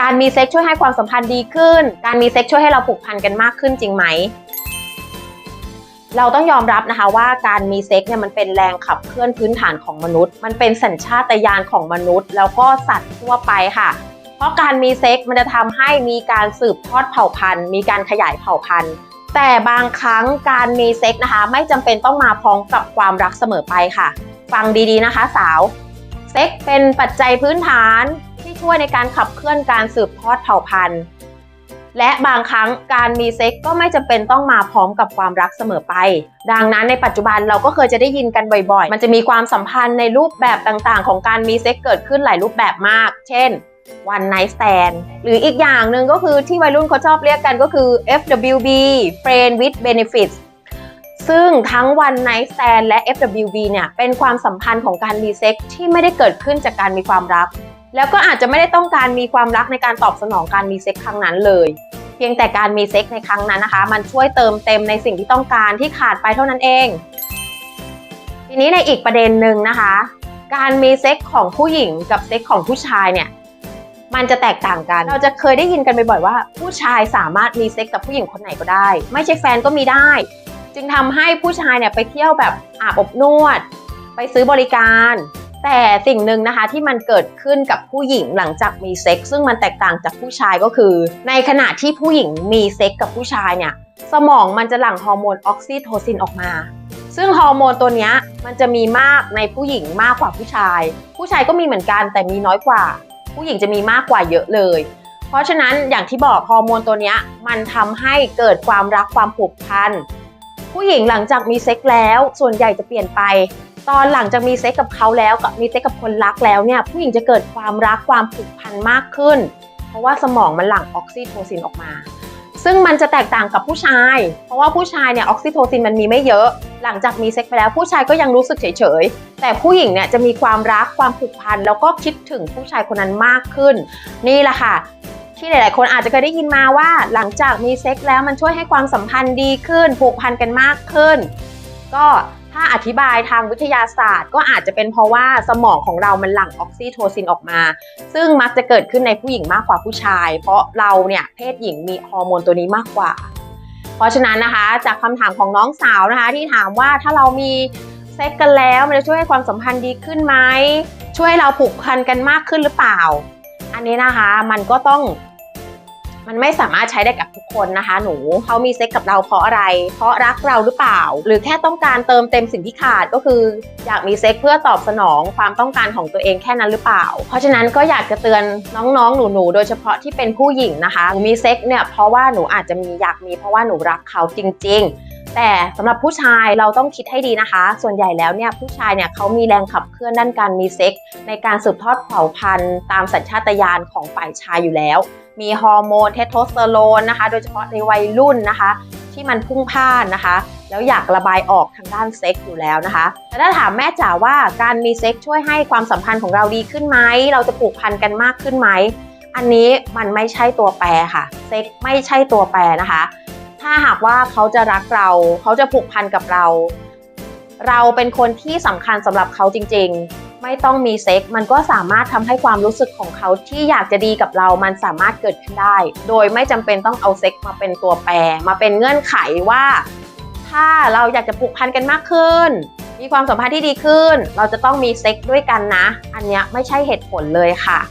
การมีเซ็กช่วยให้ความสัมพันธ์ดีขึ้น การมีเซ็กช่วยให้เราผูกพันกันมากขึ้นจริงไหม เราต้องยอมรับนะคะว่าการมีเซ็กเนี่ยมันเป็นแรงขับเคลื่อนพื้นฐานของมนุษย์ มันเป็นสัญชาตญาณของมนุษย์ แล้วก็สัตว์ทั่วไปค่ะ เพราะการมีเซ็กมันจะทำให้มีการสืบทอดเผ่าพันธุ์ มีการขยายเผ่าพันธุ์แต่บางครั้งการมีเซ็กนะคะ ไม่จำเป็นต้องมาพร้อมกับความรักเสมอไปค่ะ ฟังดีๆนะคะสาว เซ็กเป็นปัจจัยพื้นฐาน ช่วยในการขับเคลื่อนการสืบทอดเผ่าพันธุ์ และบางครั้งการมีเซ็กก็ไม่จำเป็นต้องมาพร้อมกับความรักเสมอไป ดังนั้นในปัจจุบันเราก็เคยจะได้ยินกันบ่อยๆ มันจะมีความสัมพันธ์ในรูปแบบต่างๆ ของการมีเซ็กเกิดขึ้นหลายรูปแบบมาก เช่น one night stand หรืออีกอย่างหนึ่งก็คือที่วัยรุ่นเขาชอบเรียกกันก็คือ FWB friend with benefits ซึ่งทั้ง one night stand และ FWB เนี่ย เป็นความสัมพันธ์ของการมีเซ็กที่ไม่ได้เกิดขึ้นจากการมีความรัก แล้วก็อาจจะไม่ได้ต้องการมีความรักในการตอบสนองการมีเซ็กครั้งนั้นเลย เพียงแต่การมีเซ็กในครั้งนั้นนะคะ มันช่วยเติมเต็มในสิ่งที่ต้องการที่ขาดไปเท่านั้นเอง ทีนี้ในอีกประเด็นหนึ่งนะคะ การมีเซ็กของผู้หญิงกับเซ็กของผู้ชายเนี่ยมันจะแตกต่างกัน เราจะเคยได้ยินกันบ่อยๆว่า ผู้ชายสามารถมีเซ็กกับผู้หญิงคนไหนก็ได้ ไม่ใช่แฟนก็มีได้ จึงทำให้ผู้ชายเนี่ยไปเที่ยวแบบอาบอบนวด ไปซื้อบริการ แต่สิ่งหนึ่งนะคะที่มันเกิดขึ้นกับผู้หญิงหลังจากมีเซ็กซ์ซึ่งมันแตกต่างจากผู้ชายก็คือ ในขณะที่ผู้หญิงมีเซ็กซ์กับผู้ชายเนี่ยสมองมันจะหลั่งฮอร์โมนออกซิโทซินออกมา ซึ่งฮอร์โมนตัวนี้มันจะมีมากในผู้หญิงมากกว่าผู้ชาย ผู้ชายก็มีเหมือนกันแต่มีน้อยกว่า ผู้หญิงจะมีมากกว่าเยอะเลย เพราะฉะนั้นอย่างที่บอกฮอร์โมนตัวนี้มันทำให้เกิดความรักความผูกพันผู้หญิงหลังจากมีเซ็กแล้ว ส่วนใหญ่จะเปลี่ยนไป ตอนหลังจากมีเซ็กกับเขาแล้วกับมีเซ็กกับคนรักแล้วเนี่ยผู้หญิงจะเกิดความรักความผูกพันมากขึ้น เพราะว่าสมองมันหลั่งออกซิโทซินออกมา ซึ่งมันจะแตกต่างกับผู้ชาย เพราะว่าผู้ชายเนี่ยออกซิโทซินมันมีไม่เยอะ หลังจากมีเซ็กไปแล้วผู้ชายก็ยังรู้สึกเฉยๆ แต่ผู้หญิงเนี่ยจะมีความรักความผูกพันแล้วก็คิดถึงผู้ชายคนนั้นมากขึ้น นี่แหละค่ะที่หลาย ๆ คนอาจจะเคยได้ยินมาว่าหลังจากมีเซ็กแล้วมันช่วยให้ความสัมพันธ์ดีขึ้น ผูกพันกันมากขึ้น ก็ถ้าอธิบายทางวิทยาศาสตร์ ก็อาจจะเป็นเพราะว่าสมองของเรามันหลั่งออกซิโทซินออกมา ซึ่งมักจะเกิดขึ้นในผู้หญิงมากกว่าผู้ชาย เพราะเราเนี่ยเพศหญิงมีฮอร์โมนตัวนี้มากกว่า เพราะฉะนั้นนะคะจากคำถามของน้องสาวนะคะที่ถามว่าถ้าเรามีเซ็กกันแล้วมันจะช่วยให้ความสัมพันธ์ดีขึ้นไหมช่วยให้เราผูกพันกันมากขึ้นหรือเปล่า อันนี้นะคะมันก็ต้อง มันไม่สามารถใช้ได้กับทุกคนนะคะ หนูเขามีเซ็กกับเราเพราะอะไร เพราะรักเราหรือเปล่า หรือแค่ต้องการเติมเต็มสิ่งที่ขาดก็คือ อยากมีเซ็กเพื่อตอบสนองความต้องการของตัวเองแค่นั้นหรือเปล่า เพราะฉะนั้นก็อยากจะเตือนน้องๆ หนูๆ โดยเฉพาะที่เป็นผู้หญิงนะคะหนูมีเซ็กเนี่ยเพราะว่าหนูอาจจะมีอยากมีเพราะว่าหนูรักเขาจริง ๆแต่สำหรับผู้ชายเราต้องคิดให้ดีนะคะ ส่วนใหญ่แล้วเนี่ยผู้ชายเนี่ยเขามีแรงขับเคลื่อนด้านการมีเซ็กในการสืบทอดเผ่าพันธุ์ตามสัญชาตญาณของฝ่ายชายอยู่แล้ว มีฮอร์โมนเทสโทสเตอโรนนะคะ โดยเฉพาะในวัยรุ่นนะคะ ที่มันพุ่งพล่านนะคะ แล้วอยากระบายออกทางด้านเซ็กอยู่แล้วนะคะแต่ถ้าถามแม่จ๋าว่าการมีเซ็กช่วยให้ความสัมพันธ์ของเราดีขึ้นไหมเราจะผูกพันกันมากขึ้นไหมอันนี้มันไม่ใช่ตัวแปรค่ะเซ็กไม่ใช่ตัวแปรนะคะ ถ้าหากว่าเขาจะรักเรา เขาจะผูกพันกับเรา เราเป็นคนที่สำคัญสำหรับเขาจริง ๆ ไม่ต้องมีเซ็กมันก็สามารถทำให้ความรู้สึกของเขาที่อยากจะดีกับเรามันสามารถเกิดขึ้นได้ โดยไม่จำเป็นต้องเอาเซ็กมาเป็นตัวแปร มาเป็นเงื่อนไขว่า ถ้าเราอยากจะผูกพันกันมากขึ้น มีความสัมพันธ์ที่ดีขึ้น เราจะต้องมีเซ็กด้วยกันนะ อันเนี้ยไม่ใช่เหตุผลเลยค่ะ